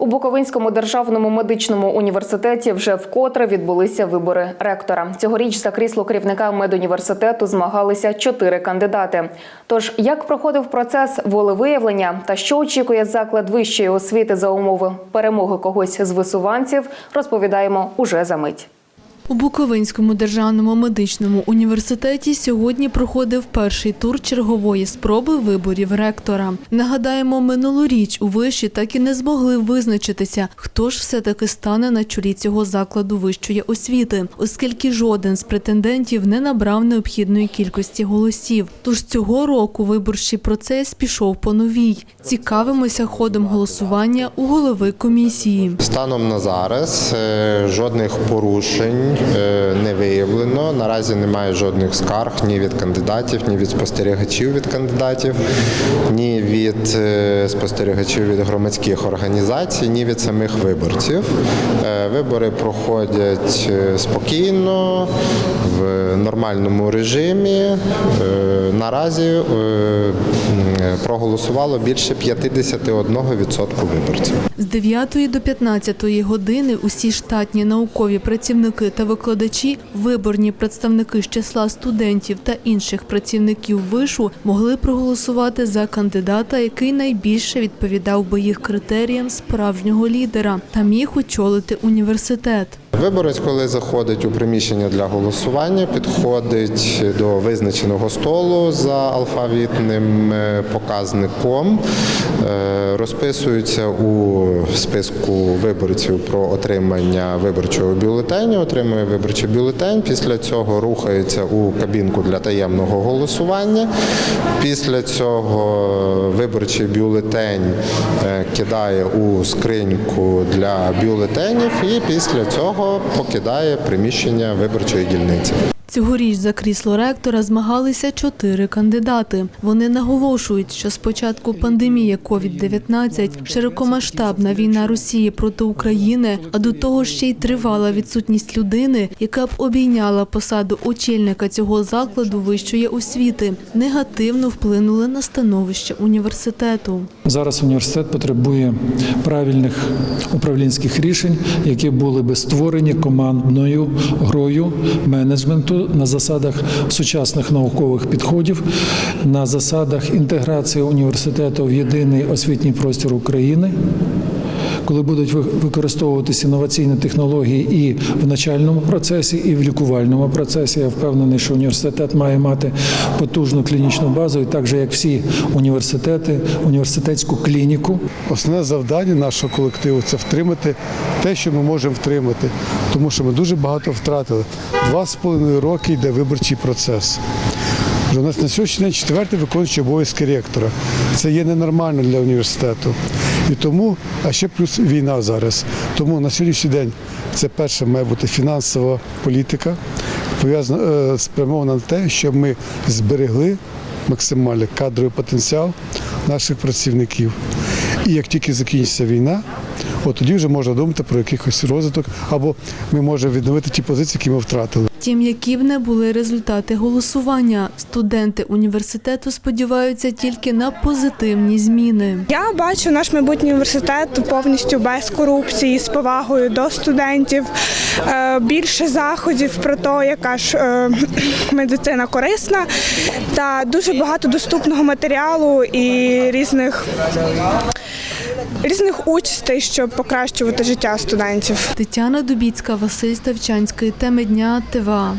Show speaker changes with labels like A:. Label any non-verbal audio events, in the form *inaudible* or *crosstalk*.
A: У Буковинському державному медичному університеті вже вкотре відбулися вибори ректора. Цьогоріч за крісло керівника медуніверситету змагалися чотири кандидати. Тож як проходив процес волевиявлення та що очікує заклад вищої освіти за умови перемоги когось з висуванців, розповідаємо уже за мить.
B: У Буковинському державному медичному університеті сьогодні проходив перший тур чергової спроби виборів ректора. Нагадаємо, минулоріч у виші так і не змогли визначитися, хто ж все-таки стане на чолі цього закладу вищої освіти, оскільки жоден з претендентів не набрав необхідної кількості голосів. Тож цього року виборчий процес пішов по новій. Цікавимося ходом голосування у голови комісії.
C: Станом на зараз е, жодних порушень не виявлено. Наразі немає жодних скарг ні від кандидатів, ні від спостерігачів від кандидатів, ні від е, спостерігачів від громадських організацій, ні від самих виборців. Е, Вибори проходять е, спокійно, в нормальному режимі. Е, Наразі е, проголосувало більше 51% виборців.
B: З 9 до 15 години усі штатні наукові працівники та викладачі, виборні представники з числа студентів та інших працівників вишу могли проголосувати за кандидата, який найбільше відповідав би їх критеріям справжнього лідера та міг очолити університет.
C: Виборець, коли заходить у приміщення для голосування, підходить до визначеного столу за алфавітним е, показником, е, розписується у списку виборців про отримання виборчого бюлетеню, отримує виборчий бюлетень. Після цього рухається у кабінку для таємного голосування. Після цього виборчий бюлетень е, кидає у скриньку для бюлетенів і після цього покидає приміщення виборчої дільниці.
B: Цьогоріч за крісло ректора змагалися чотири кандидати. Вони наголошують, що з початку пандемії COVID-19, широкомасштабна війна Росії проти України, а до того ще й тривала відсутність людини, яка б обійняла посаду очільника цього закладу вищої освіти, негативно вплинули на становище університету.
D: Зараз університет потребує правильних управлінських рішень, які були би створені командною грою менеджменту на засадах сучасних наукових підходів, на засадах інтеграції університету в єдиний освітній простір України. Коли будуть використовуватися інноваційні технології і в начальному процесі, і в лікувальному процесі, я впевнений, що університет має мати потужну клінічну базу, і так же, як всі університети, університетську клініку.
E: Основне завдання нашого колективу це втримати те, що ми можемо втримати, тому що ми дуже багато втратили. Два з половиною роки йде виборчий процес. Вже у нас на сьогоднішній день четвертий виконуючий обов'язки ректора. Це є ненормально для університету. І тому, а ще плюс війна зараз. Тому на сьогоднішній день це перше має бути фінансова політика, пов'язана е, спрямована на те, щоб ми зберегли максимальний кадровий потенціал наших працівників. І як тільки закінчиться війна, от тоді вже можна думати про якийсь розвиток, або ми можемо відновити ті позиції, які ми втратили.
B: Втім, які б не були результати голосування, студенти університету сподіваються тільки на позитивні зміни.
F: Я бачу наш майбутній університет повністю без корупції, з повагою до студентів, е, більше заходів про те, яка ж е, *clears throat* медицина корисна, та дуже багато доступного матеріалу і різних. Різних участей, щоб покращувати життя студентів.
B: Тетяна Дубіцька, Василь Ставчанський. Теми дня ТВА.